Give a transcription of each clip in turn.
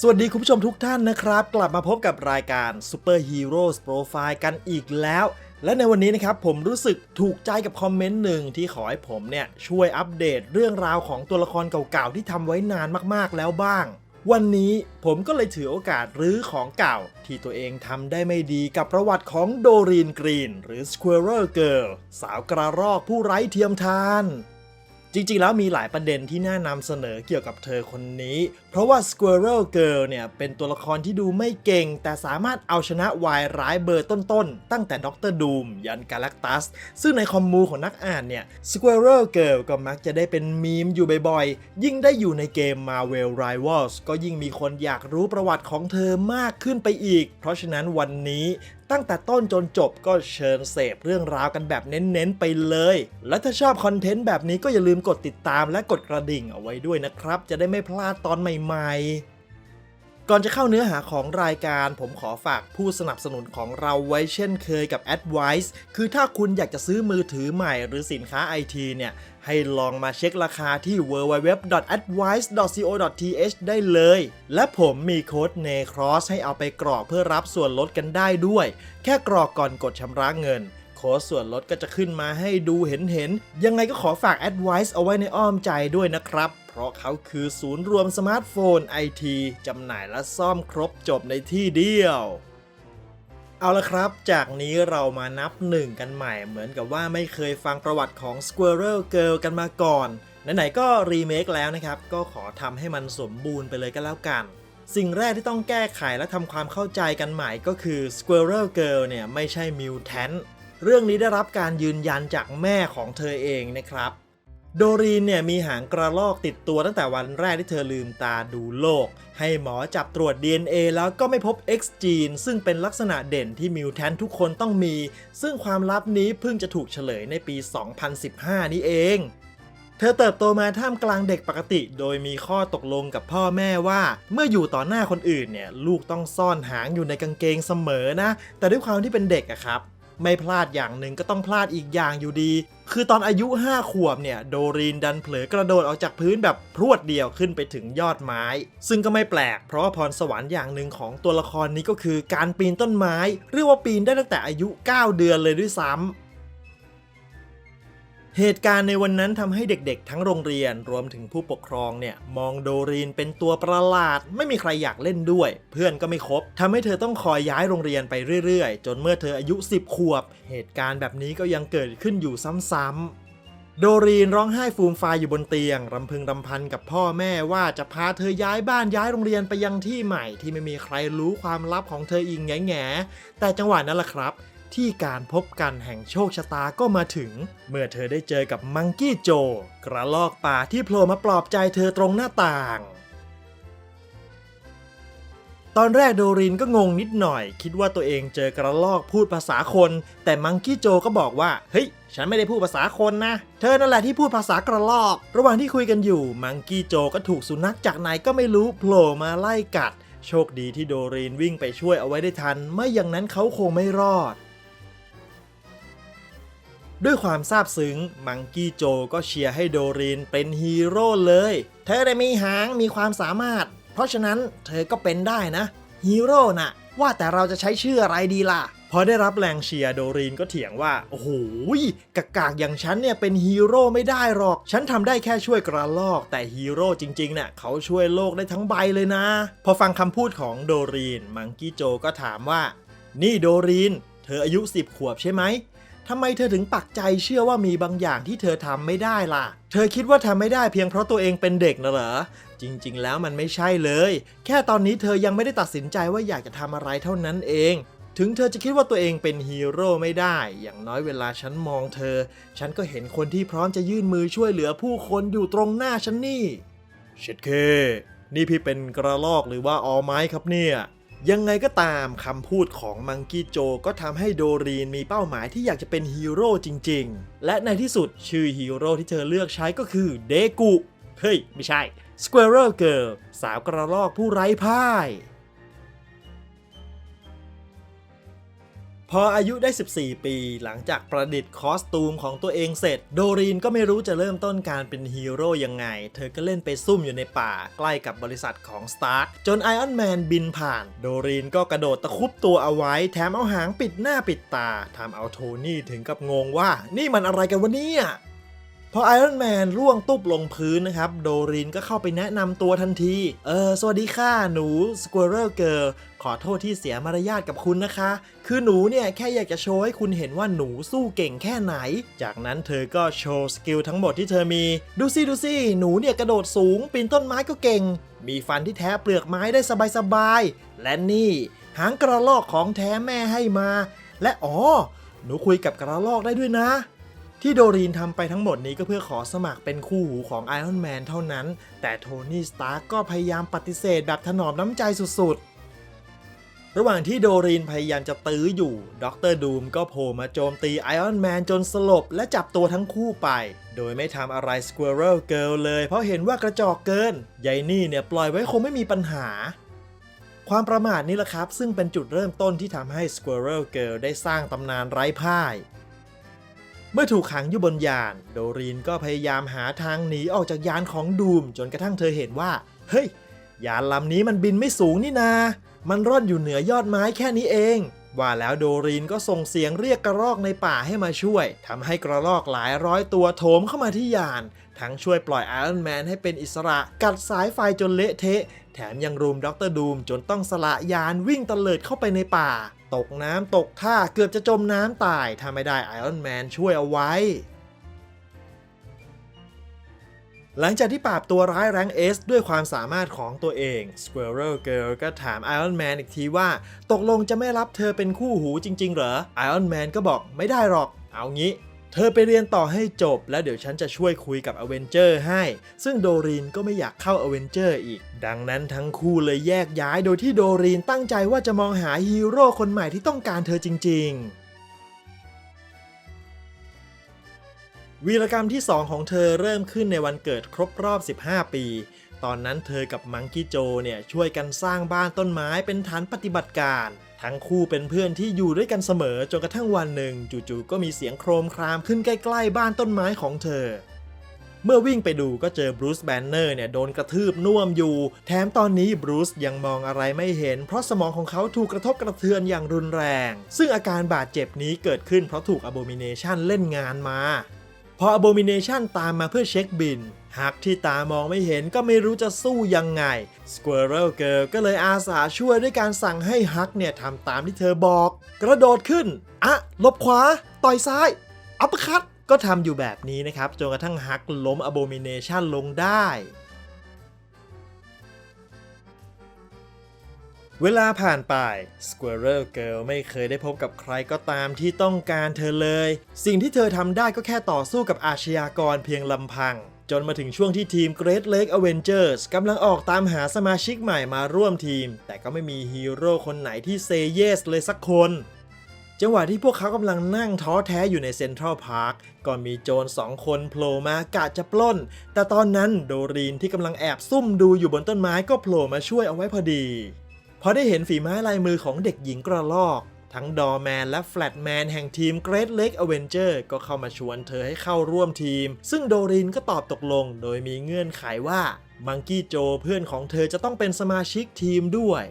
สวัสดีคุณผู้ชมทุกท่านนะครับ กลับมาพบกับรายการ Super Heroes Profile กันอีกแล้ว และในวันนี้นะครับผมรู้สึกถูกใจกับคอมเมนต์หนึ่งที่ขอให้ผมเนี่ยช่วยอัปเดตเรื่องราวของตัวละครเก่าๆ ที่ทำไว้นานมากๆแล้วบ้าง วันนี้ผมก็เลยถือโอกาสรื้อของเก่า ที่ตัวเองทำได้ไม่ดีกับประวัติของโดรีนกรีน หรือ Squirrel Girl สาวกระรอกผู้ไร้เทียมทานจริงๆ แล้วมีหลายประเด็นที่น่านำเสนอเกี่ยวกับเธอคนนี้ เพราะว่า Squirrel Girl เนี่ย เป็นตัวละครที่ดูไม่เก่ง แต่สามารถเอาชนะวายร้ายเบอร์ต้นๆ ตั้งแต่ด็อกเตอร์ดูมยันกาแล็กตัส ซึ่งในคอมมูของนักอ่านเนี่ย Squirrel Girl ก็มักจะได้เป็นมีมอยู่บ่อยๆ ยิ่งได้อยู่ในเกม Marvel Rivals ก็ยิ่งมีคนอยากรู้ประวัติของเธอมากขึ้นไปอีก เพราะฉะนั้นวันนี้ตั้งแต่ต้นจนจบก็เชิญเสพเรื่องราวกันแบบเน้นๆไปเลย และถ้าชอบคอนเทนต์แบบนี้ก็อย่าลืมกดติดตามและกดกระดิ่งเอาไว้ด้วยนะครับ จะได้ไม่พลาดตอนใหม่ๆ ก่อนจะเข้าเนื้อหาของรายการ ผมขอฝากผู้สนับสนุนของเราไว้เช่นเคยกับ Advice คือถ้าคุณอยากจะซื้อมือถือใหม่หรือสินค้าไอทีเนี่ย ให้ลองมาเช็คราคาที่ www.advice.co.th ได้เลย และผมมีโค้ด NECROSS ให้เอาไปกรอกเพื่อรับส่วนลดกันได้ด้วย แค่กรอกก่อนกดชำระเงินโค้ดส่วนลดก็จะขึ้นมาให้ดูเห็นๆยังไงก็ขอฝาก Advice เอาไว้ในอ้อมใจด้วยนะครับ เพราะเขาคือศูนย์รวมสมาร์ทโฟนไอทีจำหน่ายและซ่อมครบจบในที่เดียว เอาละครับ จากนี้เรามานับหนึ่งกันใหม่เหมือนกับว่าไม่เคยฟังประวัติของ Squirrel Girl กันมาก่อน ไหนๆก็รีเมคแล้วนะครับ ก็ขอทำให้มันสมบูรณ์ไปเลยก็แล้วกันสิ่งแรกที่ต้องแก้ไขและทำความเข้าใจกันใหม่ก็คือ Squirrel Girl เนี่ยไม่ใช่ Mutant เรื่องนี้ได้รับการยืนยันจากแม่ของเธอเองนะครับ โดรีนเนี่ยมีหางกระรอกติดตัวตั้งแต่วันแรกที่เธอลืมตาดูโลก ให้หมอจับตรวจ DNA แล้วก็ไม่พบ X จีนซึ่งเป็นลักษณะเด่นที่มิวแทนทุกคนต้องมี ซึ่งความลับนี้เพิ่งจะถูกเฉลยในปี 2015 นี้เอง เธอเติบโตมาท่ามกลางเด็กปกติ โดยมีข้อตกลงกับพ่อแม่ว่า เมื่ออยู่ต่อหน้าคนอื่นเนี่ยลูกต้องซ่อนหางอยู่ในกางเกงเสมอนะ แต่ด้วยความที่เป็นเด็กอะครับ ไม่พลาดอย่างหนึ่งก็ต้องพลาดอีกอย่างอยู่ดี คือตอนอายุ 5 ขวบเนี่ยโดรีนดันเผลอกระโดดออกจากพื้นแบบพรวดเดียวขึ้นไปถึงยอดไม้ ซึ่งก็ไม่แปลก เพราะว่าพรสวรรค์อย่างหนึ่งของตัวละครนี้ก็คือการปีนต้นไม้ เรียกว่าปีนได้ตั้งแต่อายุ 9 เดือนเลยด้วยซ้ำ เหตุการณ์ในวันนั้นทำให้เด็กๆ ทั้งโรงเรียนรวมถึงผู้ปกครองเนี่ยมองโดรีนเป็นตัวประหลาด ไม่มีใครอยากเล่นด้วย เพื่อนก็ไม่คบทำให้เธอต้องคอยย้ายโรงเรียนไปเรื่อยๆ จนเมื่อเธออายุ 10 ขวบ เหตุการณ์แบบนี้ก็ยังเกิดขึ้นอยู่ซ้ำๆโดรีนร้องไห้ฟูมฟายอยู่บนเตียง รำพึงรำพันกับพ่อแม่ว่าจะพาเธอย้ายบ้านย้ายโรงเรียนไปยังที่ใหม่ ที่ไม่มีใครรู้ความลับของเธออีกแง่แง่แต่จังหวะนั้นแหละครับ ที่การพบกันแห่งโชคชะตาก็มาถึง เมื่อเธอได้เจอกับมังกี้โจ กระลอกป่าที่โผล่มาปลอบใจเธอตรงหน้าต่าง ตอนแรกโดรินก็งงนิดหน่อย คิดว่าตัวเองเจอกระลอกพูดภาษาคน แต่มังกี้โจก็บอกว่า เฮ้ย ฉันไม่ได้พูดภาษาคนนะ เธอนั่นแหละที่พูดภาษากระลอก ระหว่างที่คุยกันอยู่ มังกี้โจก็ถูกสุนัขจากไหนก็ไม่รู้โผล่มาไล่กัดโชคดีที่โดรีนวิ่งไปช่วยเอาไว้ได้ทัน ไม่อย่างนั้นเขาคงไม่รอด ด้วยความซาบซึ้ง มังกี้โจก็เชียร์ให้โดรีนเป็นฮีโร่เลย เธอได้มีหางมีความสามารถ เพราะฉะนั้นเธอก็เป็นได้นะ ฮีโร่น่ะ ว่าแต่เราจะใช้ชื่ออะไรดีล่ะ พอได้รับแรงเชียร์โดรีนก็เถียงว่า โอ้โหกากากอย่างฉันเนี่ยเป็นฮีโร่ไม่ได้หรอก ฉันทำได้แค่ช่วยกระลอก แต่ฮีโร่จริงๆเนี่ยเขาช่วยโลกได้ทั้งใบเลยนะ พอฟังคำพูดของโดรีนมังกี้โจก็ถามว่า นี่โดรีนเธออายุ 10 ขวบใช่ไหม ทำไมเธอถึงปักใจเชื่อว่ามีบางอย่างที่เธอทำไม่ได้ล่ะ เธอคิดว่าทำไม่ได้เพียงเพราะตัวเองเป็นเด็กนะเหรอ จริง ๆ แล้วมันไม่ใช่เลย แค่ตอนนี้เธอยังไม่ได้ตัดสินใจว่าอยากจะทำอะไรเท่านั้นเอง ถึงเธอจะคิดว่าตัวเองเป็นฮีโร่ไม่ได้ อย่างน้อยเวลาฉันมองเธอ ฉันก็เห็นคนที่พร้อมจะยื่นมือช่วยเหลือผู้คนอยู่ตรงหน้าฉันนี่เช็ดเค นี่พี่เป็นกระลอกหรือว่าออไม้ครับเนี่ย ยังไงก็ตามคำพูดของมังกี้โจก็ทำให้โดรีนมีเป้าหมายที่อยากจะเป็นฮีโร่จริงๆ และในที่สุดชื่อฮีโร่ที่เธอเลือกใช้ก็คือเดกุ เฮ้ย ไม่ใช่ Squirrel Girl สาวกระรอกผู้ไร้พ่าย พออายุได้ 14 ปี หลังจากประดิษฐ์คอสตูมของตัวเองเสร็จ โดรีนก็ไม่รู้จะเริ่มต้นการเป็นฮีโร่ยังไง เธอก็เล่นไปซุ่มอยู่ในป่า ใกล้กับบริษัทของสตาร์จนไอออนแมนบินผ่าน โดรีนก็กระโดดตะคุบตัวเอาไว้ แถมเอาหางปิดหน้าปิดตาทำเอาโทนี่ถึงกับงงว่า นี่มันอะไรกันวะเนี่ย พอไอรอนแมนร่วงตุ๊บลงพื้นนะครับ โดรินก็เข้าไปแนะนำตัวทันที เออ สวัสดีค่ะ หนู Squirrel Girl ขอโทษที่เสียมารยาทกับคุณนะคะ คือหนูเนี่ย แค่อยากจะโชว์ให้คุณเห็นว่าหนูสู้เก่งแค่ไหน จากนั้นเธอก็โชว์สกิลทั้งหมดที่เธอมี ดูสิดูสิหนูเนี่ยกระโดดสูง ปีนต้นไม้ก็เก่ง มีฟันที่แท้เปลือกไม้ได้สบายๆ และนี่ หางกระรอกของแท้แม่ให้มา และอ๋อ หนูคุยกับกระรอกได้ด้วยนะ ที่โดรีนทำไปทั้งหมดนี้ก็เพื่อขอสมัครเป็นคู่หูของไอรอนแมนเท่านั้น แต่โทนี่สตาร์ก็พยายามปฏิเสธแบบถนอมน้ำใจสุดๆ ระหว่างที่โดรีนพยายามจะตื้ออยู่ด็อกเตอร์ดูมก็โผล่มาโจมตีไอรอนแมนจนสลบ และจับตัวทั้งคู่ไป โดยไม่ทำอะไร Squirrel Girl เลย เพราะเห็นว่ากระจอกเกินยายนี่เนี่ยปล่อยไว้คงไม่มีปัญหาความประมาทนี่แหละครับ ซึ่งเป็นจุดเริ่มต้นที่ทำให้ Squirrel Girl ได้สร้างตำนานไร้พ่าย เมื่อถูกขังอยู่บนยาน โดรีนก็พยายามหาทางหนีออกจากยานของดูม จนกระทั่งเธอเห็นว่า เฮ้ย ยานลำนี้มันบินไม่สูงนี่นา มันร่อนอยู่เหนือยอดไม้แค่นี้เอง ว่าแล้วโดรีนก็ส่งเสียงเรียกกระรอกในป่าให้มาช่วยทำให้กระรอกหลายร้อยตัวโถมเข้ามาที่ยาน ทั้งช่วยปล่อยไอรอนแมนให้เป็นอิสระ กัดสายไฟจนเละเทะ แถมยังรุมด็อกเตอร์ดูมจนต้องสละยานวิ่งตะเลิดเข้าไปในป่า ตกน้ำตกท่าเกือบจะจมน้ำตาย ถ้าไม่ได้ไอรอนแมนช่วยเอาไว้ หลังจากที่ปราบตัวร้ายแรงเอสด้วยความสามารถของตัวเอง Squirrel Girl ก็ถาม Iron Man อีกทีว่า ตกลงจะไม่รับเธอเป็นคู่หูจริง ๆ เหรอ Iron Man ก็บอกไม่ได้หรอก เอางี้ เธอไปเรียนต่อให้จบ แล้วเดี๋ยวฉันจะช่วยคุยกับอเวนเจอร์ให้ ซึ่งโดรีนก็ไม่อยากเข้าอเวนเจอร์อีก ดังนั้นทั้งคู่เลยแยกย้ายโดยที่โดรีนตั้งใจว่าจะมองหาฮีโร่คนใหม่ที่ต้องการเธอจริง ๆวีรกรรมที่ 2 ของเธอเริ่มขึ้นในวันเกิดครบรอบ 15 ปี ตอนนั้นเธอกับมังกี้โจเนี่ยช่วยกันสร้างบ้านต้นไม้เป็นฐานปฏิบัติการ ทั้งคู่เป็นเพื่อนที่อยู่ด้วยกันเสมอจนกระทั่งวันหนึ่ง จู่ๆก็มีเสียงโครมครามขึ้นใกล้ๆ บ้านต้นไม้ของเธอ เมื่อวิ่งไปดูก็เจอบรูซแบนเนอร์เนี่ยโดนกระทืบน่วมอยู่ แถมตอนนี้บรูซยังมองอะไรไม่เห็น เพราะสมองของเขาถูกกระทบกระเทือนอย่างรุนแรง ซึ่งอาการบาดเจ็บนี้เกิดขึ้นเพราะถูก Abomination เล่นงานมา พอ Abomination ตามมาเพื่อเช็คบิน ฮักที่ตามองไม่เห็นก็ไม่รู้จะสู้ยังไง Squirrel Girl ก็เลยอาสาช่วยด้วยการสั่งให้ฮักเนี่ยทำตามที่เธอบอก กระโดดขึ้น อะลบขวา ต่อยซ้าย อัปคัตก็ทำอยู่แบบนี้นะครับ จนกระทั่งฮักล้ม Abomination ลงได้เวลาผ่านไป Squirrel Girl ไม่เคยได้พบกับใครก็ตามที่ต้องการเธอเลย สิ่งที่เธอทำได้ก็แค่ต่อสู้กับอาชญากรเพียงลำพัง จนมาถึงช่วงที่ทีม Great Lake Avengers กำลังออกตามหาสมาชิกใหม่มาร่วมทีม แต่ก็ไม่มีฮีโร่คนไหนที่เซเยสเลยสักคน จังหวะที่พวกเขากำลังนั่งท้อแท้อยู่ในเซ็นทรัลพาร์คก็มีโจรสองคนโผล่มากะจะปล้น แต่ตอนนั้นโดรีนที่กำลังแอบซุ่มดูอยู่บนต้นไม้ก็โผล่มาช่วยเอาไว้พอดีพอได้เห็นฝีไม้ลายมือของเด็กหญิงกระลอก ทั้งดอแมนและแฟลตแมนแห่งทีม Great Lake Avenger ก็เข้ามาชวนเธอให้เข้าร่วมทีม ซึ่งโดรินก็ตอบตกลงโดยมีเงื่อนไขว่ามังกี้โจเพื่อนของเธอจะต้องเป็นสมาชิกทีมด้วย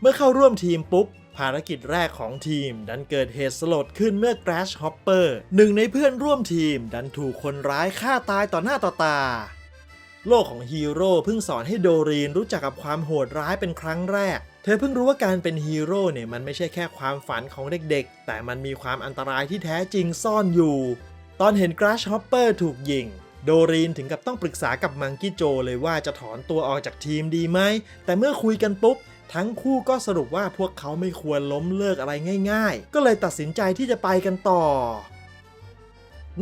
เมื่อเข้าร่วมทีมปุ๊บ ภารกิจแรกของทีม ดันเกิดเหตุสลดขึ้นเมื่อ Crash Hopper หนึ่งในเพื่อนร่วมทีม ดันถูกคนร้ายฆ่าตายต่อหน้าต่อตาโลกของฮีโร่เพิ่งสอนให้โดรีนรู้จักกับความโหดร้ายเป็นครั้งแรก เธอเพิ่งรู้ว่าการเป็นฮีโร่เนี่ยมันไม่ใช่แค่ความฝันของเด็กๆ แต่มันมีความอันตรายที่แท้จริงซ่อนอยู่ ตอนเห็น Crash Hopper ถูกยิง โดรีนถึงกับต้องปรึกษากับมังกี้โจเลยว่าจะถอนตัวออกจากทีมดีไหม แต่เมื่อคุยกันปุ๊บ ทั้งคู่ก็สรุปว่าพวกเขาไม่ควรล้มเลิกอะไรง่าย ๆ ก็เลยตัดสินใจที่จะไปกันต่อ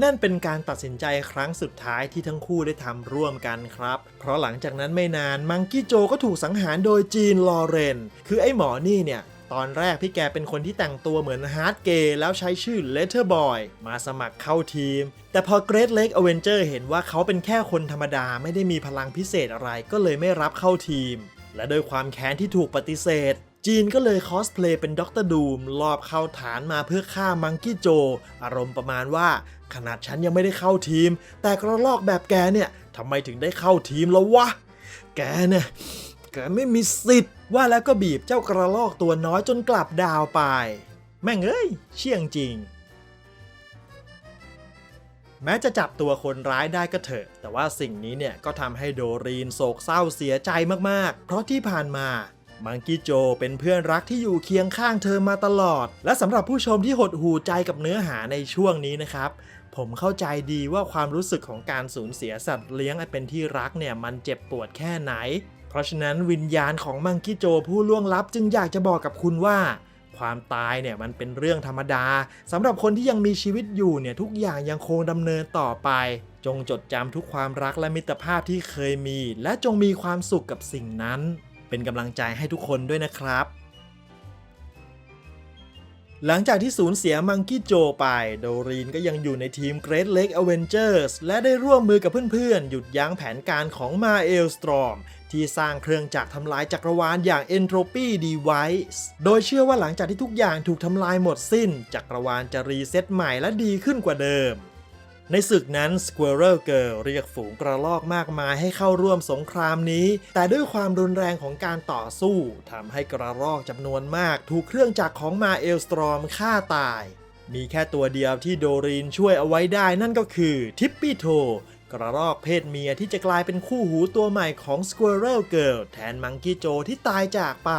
นั่นเป็นการตัดสินใจครั้งสุดท้ายที่ทั้งคู่ได้ทำร่วมกันครับ เพราะหลังจากนั้นไม่นานมังกี้โจก็ถูกสังหารโดยจีนลอเรน คือไอ้หมอนี่เนี่ยตอนแรกพี่แกเป็นคนที่แต่งตัวเหมือนฮาร์ดเกย์แล้วใช้ชื่อเลเทอร์บอยมาสมัครเข้าทีม แต่พอ Great Lake Avenger เห็นว่าเขาเป็นแค่คนธรรมดาไม่ได้มีพลังพิเศษอะไรก็เลยไม่รับเข้าทีม และโดยความแค้นที่ถูกปฏิเสธ จีนก็เลยคอสเพลย์เป็นด็อกเตอร์ดูมลอบเข้าฐานมาเพื่อฆ่ามังกี้โจ อารมณ์ประมาณว่า ขนาดฉันยังไม่ได้เข้าทีม แต่กระลอกแบบแกเนี่ยทำไมถึงได้เข้าทีมแล้ววะ แกเนี่ยแกไม่มีสิทธิ์ว่าแล้วก็บีบเจ้ากระลอกตัวน้อยจนกลับดาวไป แม่งเอ้ย เชี่ยงจริง แม้จะจับตัวคนร้ายได้ก็เถอะ แต่ว่าสิ่งนี้เนี่ยก็ทำให้โดรีนโศกเศร้าเสียใจมากๆ เพราะที่ผ่านมามังกี้โจเป็นเพื่อนรักที่อยู่เคียงข้างเธอมาตลอด และสำหรับผู้ชมที่หดหูใจกับเนื้อหาในช่วงนี้นะครับ ผมเข้าใจดีว่าความรู้สึกของการสูญเสียสัตว์เลี้ยงอันเป็นที่รักเนี่ยมันเจ็บปวดแค่ไหน เพราะฉะนั้นวิญญาณของมังกี้โจผู้ล่วงลับจึงอยากจะบอกกับคุณว่า ความตายเนี่ยมันเป็นเรื่องธรรมดาสำหรับคนที่ยังมีชีวิตอยู่เนี่ยทุกอย่างยังคงดำเนินต่อไป จงจดจำทุกความรักและมิตรภาพที่เคยมี และจงมีความสุขกับสิ่งนั้น เป็นกำลังใจให้ทุกคนด้วยนะครับ หลังจากที่สูญเสียมังกี้โจไป โดรีนก็ยังอยู่ในทีม Great Lake Avengers และได้ร่วมมือกับเพื่อนๆ หยุดยั้งแผนการของมาเอลสตรอมที่สร้างเครื่องจักรทำลายจักรวาลอย่าง Entropy Device โดยเชื่อว่าหลังจากที่ทุกอย่างถูกทำลายหมดสิ้น จักรวาลจะรีเซ็ตใหม่และดีขึ้นกว่าเดิม ในศึกนั้น Squirrel Girl เรียกฝูงกระรอกมากมายให้เข้าร่วมสงครามนี้ แต่ด้วยความรุนแรงของการต่อสู้ทำให้กระรอกจำนวนมาก ถูกเครื่องจักรของมาเอลสตรอมฆ่าตาย มีแค่ตัวเดียวที่โดรีนช่วยเอาไว้ได้นั่นก็คือทิปปี้โทกระรอกเพศเมียที่จะกลายเป็นคู่หูตัวใหม่ของ Squirrel Girl แทนมังกี้โจที่ตายจากไป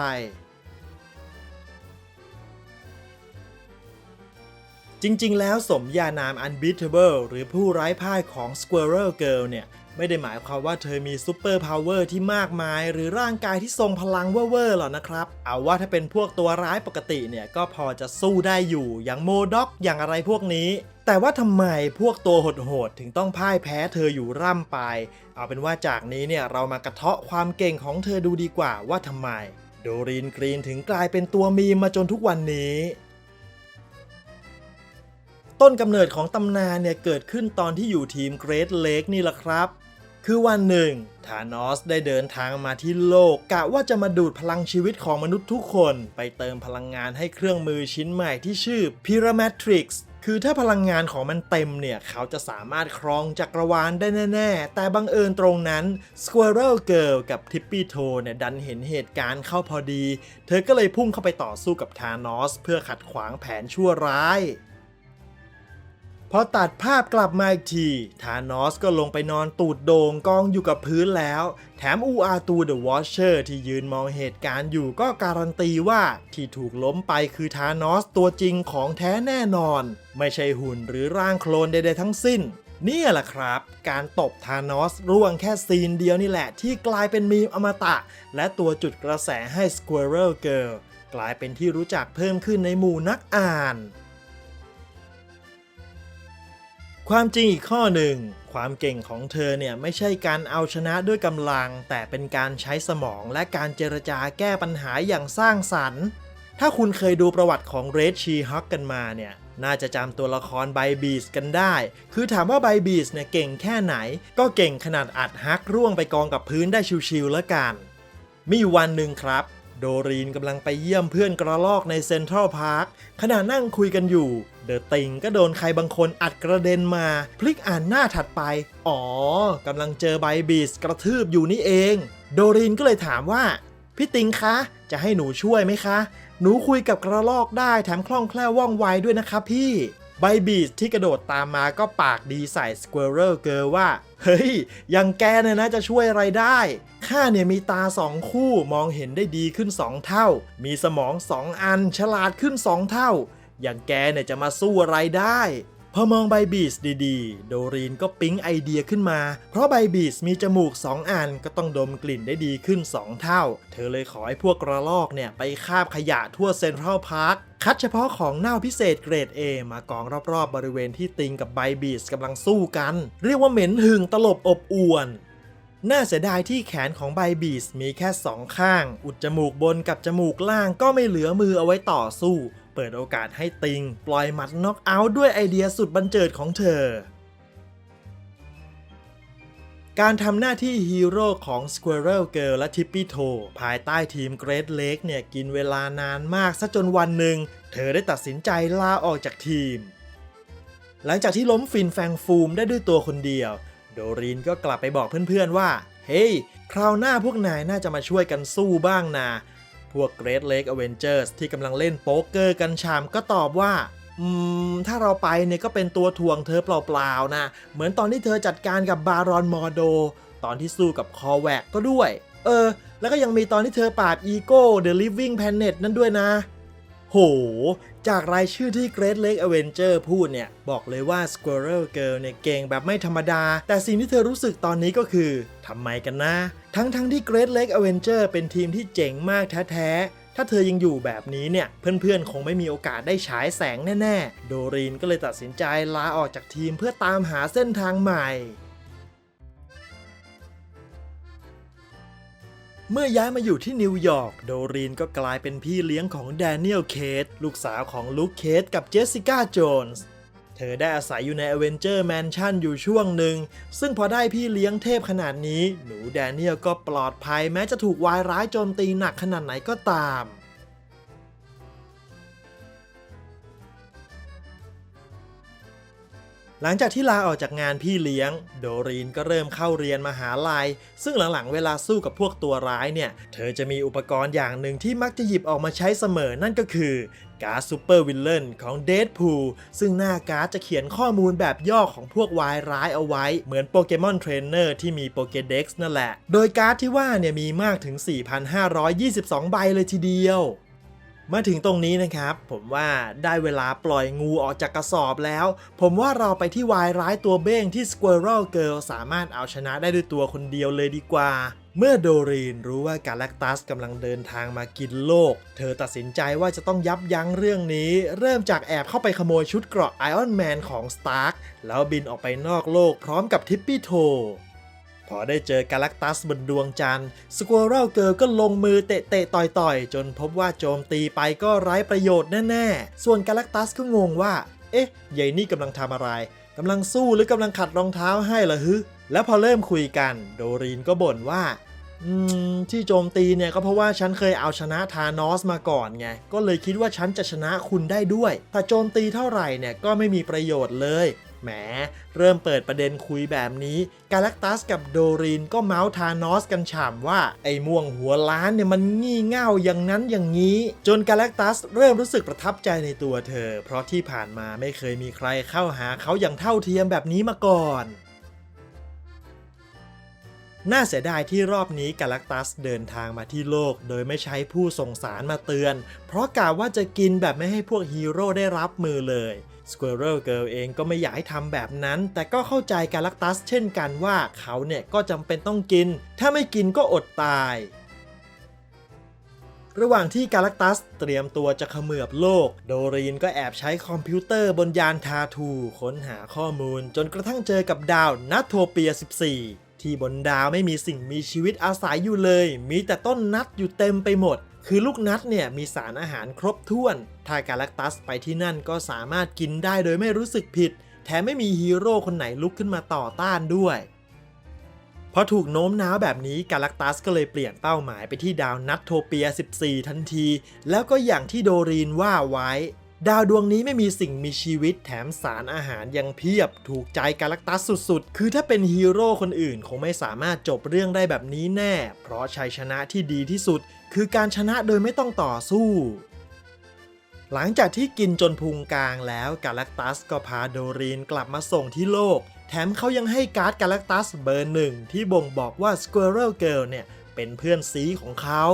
จริงๆ แล้วสมญานาม Unbeatable หรือผู้ไร้พ่ายของ Squirrel Girl เนี่ย ไม่ได้หมายความว่าเธอมีซูเปอร์พาวเวอร์ที่มากมาย หรือร่างกายที่ทรงพลังเว่อร์ๆหรอกนะครับ เอาว่าถ้าเป็นพวกตัวร้ายปกติเนี่ย ก็พอจะสู้ได้อยู่อย่างโมด็อกอย่างอะไรพวกนี้ แต่ว่าทำไมพวกตัวโหดๆถึงต้องพ่ายแพ้เธออยู่ร่ำไป เอาเป็นว่าจากนี้เนี่ยเรามากระเทาะความเก่งของเธอดูดีกว่าว่าทำไม โดรีนกรีนถึงกลายเป็นตัวมีมาจนทุกวันนี้ ต้นกำเนิดของตำนานเนี่ยเกิดขึ้นตอนที่อยู่ทีมเกรทเลกนี่แหละครับ คือวันหนึ่งธานอสได้เดินทางมาที่โลกกะว่าจะมาดูดพลังชีวิตของมนุษย์ทุกคน ไปเติมพลังงานให้เครื่องมือชิ้นใหม่ที่ชื่อ Pyrametrix คือถ้าพลังงานของมันเต็มเนี่ย เขาจะสามารถครองจักรวาลได้แน่ ๆ แต่บังเอิญตรงนั้น Squirrel Girl กับ Tippy Toe เนี่ย ดันเห็นเหตุการณ์เข้าพอดี เธอก็เลยพุ่งเข้าไปต่อสู้กับธานอส เพื่อขัดขวางแผนชั่วร้าย พอตัดภาพกลับมาอีกที ธานอสก็ลงไปนอนตูดโด่งกองอยู่กับพื้นแล้ว แถมอูอาตูเดอะวอชเชอร์ที่ยืนมองเหตุการณ์อยู่ก็การันตีว่าที่ถูกล้มไปคือธานอสตัวจริงของแท้แน่นอน ไม่ใช่หุ่นหรือร่างโคลนใดๆทั้งสิ้นนี่แหละครับ การตบธานอสร่วงแค่ซีนเดียวนี่แหละ ที่กลายเป็นมีมอมตะ และตัวจุดกระแสให้ Squirrel Girl กลายเป็นที่รู้จักเพิ่มขึ้นในหมู่นักอ่าน ความจริงอีกข้อหนึ่ง ความเก่งของเธอเนี่ยไม่ใช่การเอาชนะด้วยกำลัง แต่เป็นการใช้สมองและการเจรจาแก้ปัญหาอย่างสร้างสรรค์ ถ้าคุณเคยดูประวัติของเรดชีฮักกันมาเนี่ยน่าจะจำตัวละครไบบีสกันได้ คือถามว่าไบบีสเนี่ยเก่งแค่ไหน ก็เก่งขนาดอัดฮักร่วงไปกองกับพื้นได้ชิวๆแล้วกัน มีวันหนึ่งครับ โดรีนกำลังไปเยี่ยมเพื่อนกระลอกในเซ็นทรัลพาร์คขณะนั่งคุยกันอยู่ เดอะติงก็โดนใครบางคนอัดกระเด็นมา พลิกอ่านหน้าถัดไป อ๋อกำลังเจอไบบีสกระทืบอยู่นี่เอง โดรีนก็เลยถามว่า พี่ติงคะ จะให้หนูช่วยไหมคะ หนูคุยกับกระลอกได้แถมคล่องแคล่วว่องไวด้วยนะคะพี่ไบบีสที่กระโดดตามมาก็ปากดีใส่ Squirrel Girl ว่า เฮ้ย ยังแกเนี่ยนะจะช่วยอะไรได้ ข้าเนี่ยมีตาสองคู่มองเห็นได้ดีขึ้น2เท่า มีสมอง2อันฉลาดขึ้น2เท่า อย่างแกเนี่ยจะมาสู้อะไรได้ พอมองไบบีสดีๆ โดรีนก็ปิ๊งไอเดียขึ้นมา เพราะไบบีสมีจมูก 2 อันก็ต้องดมกลิ่นได้ดีขึ้น 2 เท่า เธอเลยขอให้พวกกระลอกเนี่ยไปคาบขยะทั่วเซ็นทรัลพาร์คคัดเฉพาะของเน่าพิเศษเกรด A มากองรอบๆ บริเวณที่ติงกับไบบีสกำลังสู้กัน เรียกว่าเหม็นหึงตลบอบอวนน่าเสียดายที่แขนของไบบีสมีแค่สองข้าง อุดจมูกบนกับจมูกล่างก็ไม่เหลือมือเอาไว้ต่อสู้ เปิดโอกาสให้ติง ปล่อยหมัดน็อกเอาท์ด้วยไอเดียสุดบันเจิดของเธอ การทำหน้าที่ฮีโร่ของ Squirrel Girl และ Tippy Toe ภายใต้ทีม Great Lake เนี่ยกินเวลานานมากซะจนวันหนึ่ง เธอได้ตัดสินใจลาออกจากทีม หลังจากที่ล้มฟินแฟงฟูมได้ด้วยตัวคนเดียว โดรีนก็กลับไปบอกเพื่อนๆว่า เฮ้ยคราวหน้าพวกนายน่าจะมาช่วยกันสู้บ้างนะ พวก Great Lake Avengers ที่กำลังเล่นโป๊กเกอร์กันชามก็ตอบว่า อืม ถ้าเราไปเนี่ยก็เป็นตัวทวงเธอเปล่าๆนะ เหมือนตอนที่เธอจัดการกับบารอนมอร์โด ตอนที่สู้กับคอแวกก็ด้วย เออ แล้วก็ยังมีตอนที่เธอปราบอีโก้ The Living Planet นั่นด้วยนะ โห จากรายชื่อที่ Great Lake Avenger พูดเนี่ย บอกเลยว่า Squirrel Girl เนี่ยเก่งแบบไม่ธรรมดา แต่สิ่งที่เธอรู้สึกตอนนี้ก็คือทำไมกันนะ ทั้งๆทที่ Great Lake Avenger เป็นทีมที่เจ๋งมากแท้ๆถ้าเธอยังอยู่แบบนี้เนี่ย เพื่อนๆ คงไม่มีโอกาสได้ฉายแสงแน่ ๆ โดรีนก็เลยตัดสินใจลาออกจากทีมเพื่อตามหาเส้นทางใหม่ เมื่อย้ายมาอยู่ที่นิวยอร์ก โดรีนก็กลายเป็นพี่เลี้ยงของแดเนียลเคทลูกสาวของลุคเคทกับเจสสิก้าโจนส์เธอได้อาศัยอยู่ในอเวนเจอร์แมนชั่นอยู่ช่วงหนึ่ง ซึ่งพอได้พี่เลี้ยงเทพขนาดนี้ หนูแดเนียลก็ปลอดภัยแม้จะถูกวายร้ายโจมตีหนักขนาดไหนก็ตาม หลังจากที่ลาออกจากงานพี่เลี้ยง โดรีนก็เริ่มเข้าเรียนมหาลัย ซึ่งหลังๆเวลาสู้กับพวกตัวร้ายเนี่ย เธอจะมีอุปกรณ์อย่างหนึ่งที่มักจะหยิบออกมาใช้เสมอนั่นก็คือการ์ดซูเปอร์วิลเลนของเด p พูลซึ่งหน้าการ์ดจะเขียนข้อมูลแบบย่อของพวกวายร้ายเอาไว้ เหมือนโปเกมอนเทรนเนอร์ที่มีโปเกเด็กซ์นั่นแหละ โดยการ์ดที่ว่าเนี่ยมีมากถึง 4,522 ใบเลยทีเดียว มาถึงตรงนี้นะครับ ผมว่าได้เวลาปล่อยงูออกจากกระสอบแล้ว ผมว่าเราไปที่วายร้ายตัวเบ้งที่ Squirrel Girl สามารถเอาชนะได้ด้วยตัวคนเดียวเลยดีกว่า เมื่อโดรีนรู้ว่ากาแล็กตัสกำลังเดินทางมากินโลก เธอตัดสินใจว่าจะต้องยับยั้งเรื่องนี้ เริ่มจากแอบเข้าไปขโมยชุดเกราะไอออนแมนของ Stark แล้วบินออกไปนอกโลกพร้อมกับทิปปี้โท พอได้เจอกาล็กตัสบนดวงจันทร์สควอเรลเกิร์ก็ลงมือเตะเตะต่อยต่อยๆ จนพบว่าโจมตีไปก็ไร้ประโยชน์แน่ๆ ส่วนกาล็กตัสก็งงว่า เอ๊ะยายนี่กำลังทำอะไรกำลังสู้หรือกำลังขัดรองเท้าให้เหรอฮึ แล้วพอเริ่มคุยกัน โดรีนก็บ่นว่าอืมที่โจมตีเนี่ยก็เพราะว่าฉันเคยเอาชนะธานอสมาก่อนไง ก็เลยคิดว่าฉันจะชนะคุณได้ด้วย แต่โจมตีเท่าไหร่เนี่ยก็ไม่มีประโยชน์เลย แหม เริ่มเปิดประเด็นคุยแบบนี้ กาแล็กตัสกับโดรีนก็เมาส์ธานอสกันฉ่ำว่า ไอ้ม่วงหัวล้านเนี่ยมันงี่เง่าอย่างนั้นอย่างนี้ จนกาแล็กตัสเริ่มรู้สึกประทับใจในตัวเธอ เพราะที่ผ่านมาไม่เคยมีใครเข้าหาเขาอย่างเท่าเทียมแบบนี้มาก่อนน่าเสียดายที่รอบนี้กาแล็กตัสเดินทางมาที่โลก โดยไม่ใช้ผู้ส่งสารมาเตือน เพราะกะว่าจะกินแบบไม่ให้พวกฮีโร่ได้รับมือเลย Squirrel Girl เองก็ไม่อยากให้ทำแบบนั้น แต่ก็เข้าใจกาแล็กตัสเช่นกันว่าเขาเนี่ยก็จำเป็นต้องกิน ถ้าไม่กินก็อดตาย ระหว่างที่กาล็กตัสเตรียมตัวจะเขมือบโลก โดรีนก็แอบใช้คอมพิวเตอร์บนยานทาทู ค้นหาข้อมูล จนกระทั่งเจอกับดาวนัทโทเปีย 14 ที่บนดาวไม่มีสิ่งมีชีวิตอาศัยอยู่เลย มีแต่ต้นนัดอยู่เต็มไปหมด คือลูกนัดเนี่ยมีสารอาหารครบถ้วน ถ้ากาลักตัสไปที่นั่นก็สามารถกินได้โดยไม่รู้สึกผิด แถมไม่มีฮีโร่คนไหนลุกขึ้นมาต่อต้านด้วยพอถูกโน้มน้าวแบบนี้กาลักตัสก็เลยเปลี่ยนเป้าหมายไปที่ดาวนัทโทเปีย 14 ทันที แล้วก็อย่างที่โดรีนว่าไว้ ดาวดวงนี้ไม่มีสิ่งมีชีวิตแถมสารอาหารยังเพียบ ถูกใจกาล็กตัสสุดๆ คือถ้าเป็นฮีโร่คนอื่นคงไม่สามารถจบเรื่องได้แบบนี้แน่ เพราะชัยชนะที่ดีที่สุด คือการชนะโดยไม่ต้องต่อสู้ หลังจากที่กินจนพุงกลางแล้วกาล็กตัสก็พาโดรีนกลับมาส่งที่โลก แถมเขายังให้การ์ดกาล็กตัสเบอร์หนึ่งที่บ่งบอกว่า Squirrel Girl เนี่ยเป็นเพื่อนซีของเขา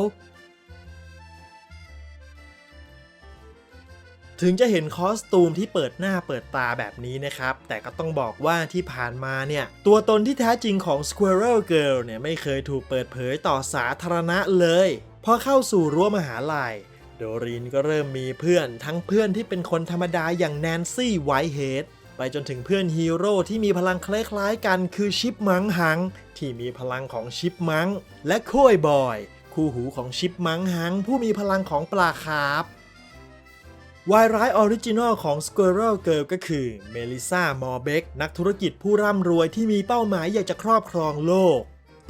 ถึงจะเห็นคอสตูมที่เปิดหน้าเปิดตาแบบนี้นะครับ แต่ก็ต้องบอกว่าที่ผ่านมาเนี่ย ตัวตนที่แท้จริงของ Squirrel Girl เนี่ยไม่เคยถูกเปิดเผยต่อสาธารณะเลย พอเข้าสู่รั้วมหาลัยโดรีนก็เริ่มมีเพื่อนทั้งเพื่อนที่เป็นคนธรรมดาอย่างแนนซี่ไวท์เฮดไปจนถึงเพื่อนฮีโร่ที่มีพลังคล้ายๆกันคือชิปมังหัง ที่มีพลังของชิปมัง และโค้ยบอย คู่หูของชิปมังหัง ผู้มีพลังของปลาคาร์ฟ วายร้ายออริจินอลของ Squirrel Girl ก็คือเมลิซามอร์เบกนักธุรกิจผู้ร่ำรวยที่มีเป้าหมายอยากจะครอบครองโลก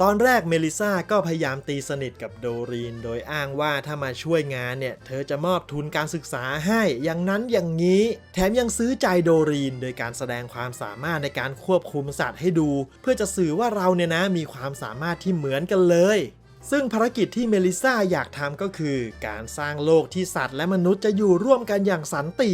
ตอนแรกเมลิซาก็พยายามตีสนิทกับโดรีน โดยอ้างว่าถ้ามาช่วยงานเนี่ย เธอจะมอบทุนการศึกษาให้อย่างนั้นอย่างนี้ แถมยังซื้อใจโดรีน โดยการแสดงความสามารถในการควบคุมสัตว์ให้ดู เพื่อจะสื่อว่าเราเนี่ยนะมีความสามารถที่เหมือนกันเลย ซึ่งภารกิจที่เมลิซาอยากทำก็คือ การสร้างโลกที่สัตว์และมนุษย์จะอยู่ร่วมกันอย่างสันติ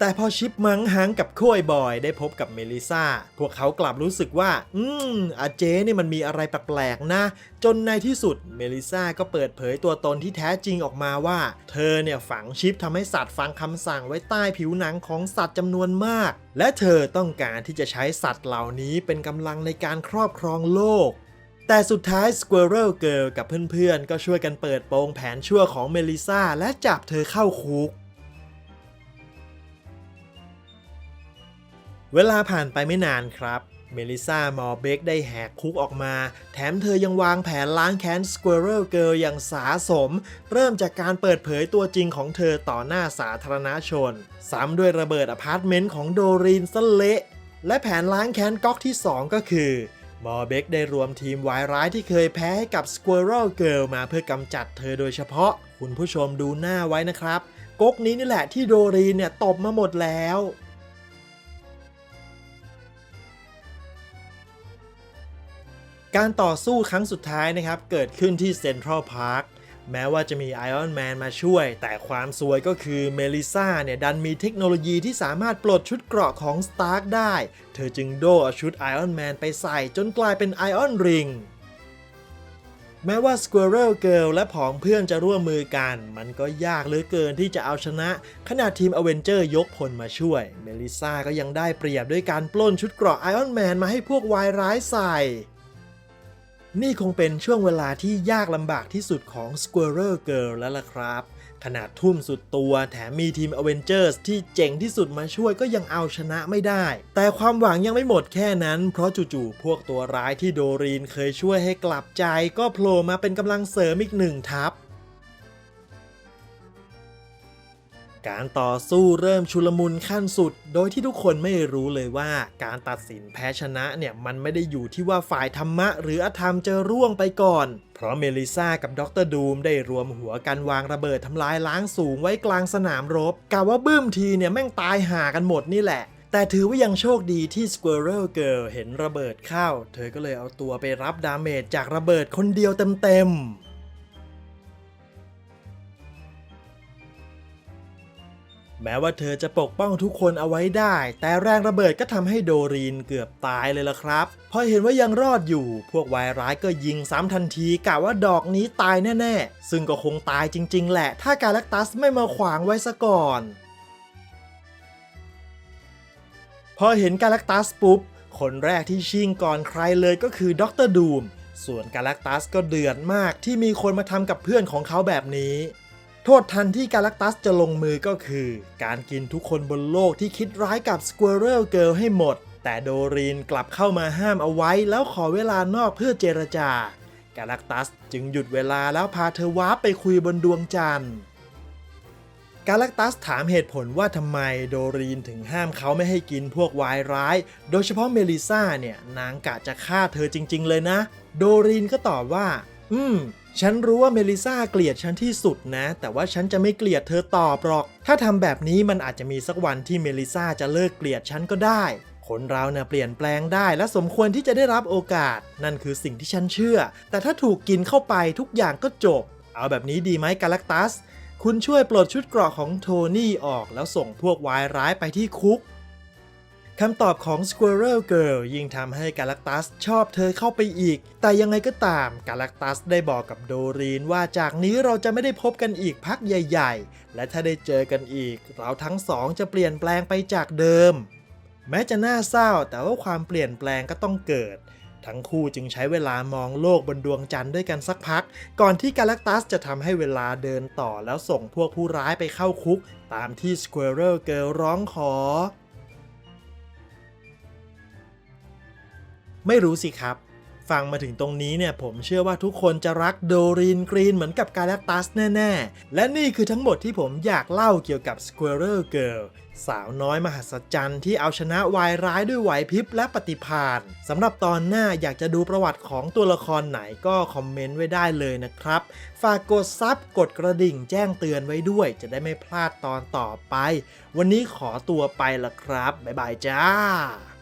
แต่พอชิปมังฮังกับค้ยบอยได้พบกับเมลิซาพวกเขากลับรู้สึกว่า อืมอาเจเนี่ยมันมีอะไรแปลกๆนะ จนในที่สุดเมลิซาก็เปิดเผยตัวตนที่แท้จริงออกมาว่า เธอเนี่ยฝังชิปทำให้สัตว์ฟังคำสั่งไว้ใต้ผิวหนังของสัตว์จำนวนมาก และเธอต้องการที่จะใช้สัตว์เหล่านี้เป็นกำลังในการครอบครองโลก แต่สุดท้าย Squirrel Girl กับเพื่อนๆ ก็ช่วยกันเปิดโปงแผนชั่วของเมลิซาและจับเธอเข้าคุก เวลาผ่านไปไม่นานครับ เมลิซามอเบกได้แหกคุกออกมา แถมเธอยังวางแผนล้างแค้น Squirrel Girl อย่างสาสม เริ่มจากการเปิดเผยตัวจริงของเธอต่อหน้าสาธารณชน ซ้ำด้วยระเบิดอพาร์ตเมนต์ของโดรีนซะเละ และแผนล้างแค้นก๊อกที่ 2 ก็คือ มอเบกได้รวมทีมวายร้ายที่เคยแพ้ให้กับ Squirrel Girl มาเพื่อกำจัดเธอโดยเฉพาะ คุณผู้ชมดูหน้าไว้นะครับ ก๊กนี้นี่แหละที่โดรีนเนี่ยตบมาหมดแล้วการต่อสู้ครั้งสุดท้ายนะครับ เกิดขึ้นที่เซ็นทรัลพาร์ค แม้ว่าจะมีไอออนแมนมาช่วย แต่ความซวยก็คือเมลิซาเนี่ย ดันมีเทคโนโลยีที่สามารถปลดชุดเกราะของสตาร์กได้ เธอจึงโดเอาชุดไอออนแมนไปใส่จนกลายเป็นไอออนริงแม้ว่า Squirrel Girl และผองเพื่อนจะร่วมมือกัน มันก็ยากเหลือเกินที่จะเอาชนะขนาดทีมอเวนเจอร์ยกพลมาช่วย เมลิซาก็ยังได้เปรียบด้วยการปล้นชุดเกราะไอออนแมนมาให้พวกวายร้ายใส่ นี่คงเป็นช่วงเวลาที่ยากลำบากที่สุดของ Squirrel Girl แล้วล่ะครับ ขนาดทุ่มสุดตัวแถมมีทีม Avengers ที่เจ๋งที่สุดมาช่วยก็ยังเอาชนะไม่ได้ แต่ความหวังยังไม่หมดแค่นั้น เพราะจู่ๆพวกตัวร้ายที่โดรีนเคยช่วยให้กลับใจ ก็โผล่มาเป็นกำลังเสริมอีกหนึ่งทัพ การต่อสู้เริ่มชุลมุนขั้นสุด โดยที่ทุกคนไม่รู้เลยว่า การตัดสินแพ้ชนะเนี่ยมันไม่ได้อยู่ที่ว่าฝ่ายธรรมะ หรืออธรรมจะร่วงไปก่อน เพราะเมลิซากับดรดูมได้รวมหัวกันวางระเบิดทำลายล้างสูงไว้กลางสนามรบกะว่าบึ้มทีเนี่ยแม่งตายห่ากันหมดนี่แหละแต่ถือว่ายังโชคดีที่ Squirrel Girl เห็นระเบิดเข้า เธอก็เลยเอาตัวไปรับดาเมจจากระเบิดคนเดียวเต็มๆ แม้ว่าเธอจะปกป้องทุกคนเอาไว้ได้ แต่แรงระเบิดก็ทำให้โดรีนเกือบตายเลยล่ะครับ พอเห็นว่ายังรอดอยู่ พวกวายร้ายก็ยิงซ้ำทันทีกะว่าดอกนี้ตายแน่ๆ ซึ่งก็คงตายจริง ๆ แหละ ถ้ากาแล็กตัสไม่มาขวางไว้ซะก่อน พอเห็นกาแล็กตัสปุ๊บ คนแรกที่ชิงก่อนใครเลยก็คือด็อกเตอร์ดูมส่วนกาแล็กตัสก็เดือดมากที่มีคนมาทำกับเพื่อนของเขาแบบนี้ โทษทันที่กาล็กตัสจะลงมือก็คือ การกินทุกคนบนโลกที่คิดร้ายกับ Squirrel Girl ให้หมด แต่โดรีนกลับเข้ามาห้ามเอาไว้ แล้วขอเวลานอกเพื่อเจรจากาล็กตัสจึงหยุดเวลาแล้วพาเธอวาร์ปไปคุยบนดวงจันทร์กาล็กตัสถามเหตุผลว่าทำไมโดรีนถึงห้ามเขาไม่ให้กินพวกวายร้าย โดยเฉพาะเมลิซ่าเนี่ยนางกะจะฆ่าเธอจริง ๆ เลยนะ โดรีนก็ตอบว่า อืม ฉันรู้ว่าเมลิซาเกลียดฉันที่สุดนะ แต่ว่าฉันจะไม่เกลียดเธอตอบหรอก ถ้าทำแบบนี้มันอาจจะมีสักวันที่เมลิซาจะเลิกเกลียดฉันก็ได้ คนเราเนี่ยเปลี่ยนแปลงได้และสมควรที่จะได้รับโอกาส นั่นคือสิ่งที่ฉันเชื่อ แต่ถ้าถูกกินเข้าไปทุกอย่างก็จบ เอาแบบนี้ดีไหมกาล็กตัส คุณช่วยปลดชุดเกราะของโทนี่ออกแล้วส่งพวกวายร้ายไปที่คุก คำตอบของ Squirrel Girl ยิ่งทำให้กาล็กตัสชอบเธอเข้าไปอีก แต่ยังไงก็ตามกาล็กตัสได้บอกกับโดรีนว่าจากนี้เราจะไม่ได้พบกันอีกพักใหญ่ ๆ และถ้าได้เจอกันอีก เราทั้งสองจะเปลี่ยนแปลงไปจากเดิม แม้จะน่าเศร้าแต่ว่าความเปลี่ยนแปลงก็ต้องเกิด ทั้งคู่จึงใช้เวลามองโลกบนดวงจันทร์ด้วยกันสักพัก ก่อนที่กาล็กตัสจะทำให้เวลาเดินต่อแล้วส่งพวกผู้ร้ายไปเข้าคุก ตามที่ Squirrel Girl ร้องขอ ไม่รู้สิครับ ฟังมาถึงตรงนี้เนี่ยผมเชื่อว่าทุกคนจะรักโดรีนกรีนเหมือนกับกาแล็กตัสแน่ ๆ และนี่คือทั้งหมดที่ผมอยากเล่าเกี่ยวกับ Squirrel Girl สาวน้อยมหัศจรรย์ที่เอาชนะวายร้ายด้วยไหวพริบและปฏิภาณสำหรับตอนหน้าอยากจะดูประวัติของตัวละครไหนก็คอมเมนต์ไว้ได้เลยนะครับ ฝากกดซับกดกระดิ่งแจ้งเตือนไว้ด้วย จะได้ไม่พลาดตอนต่อไป วันนี้ขอตัวไปละครับ บ๊ายบายจ้า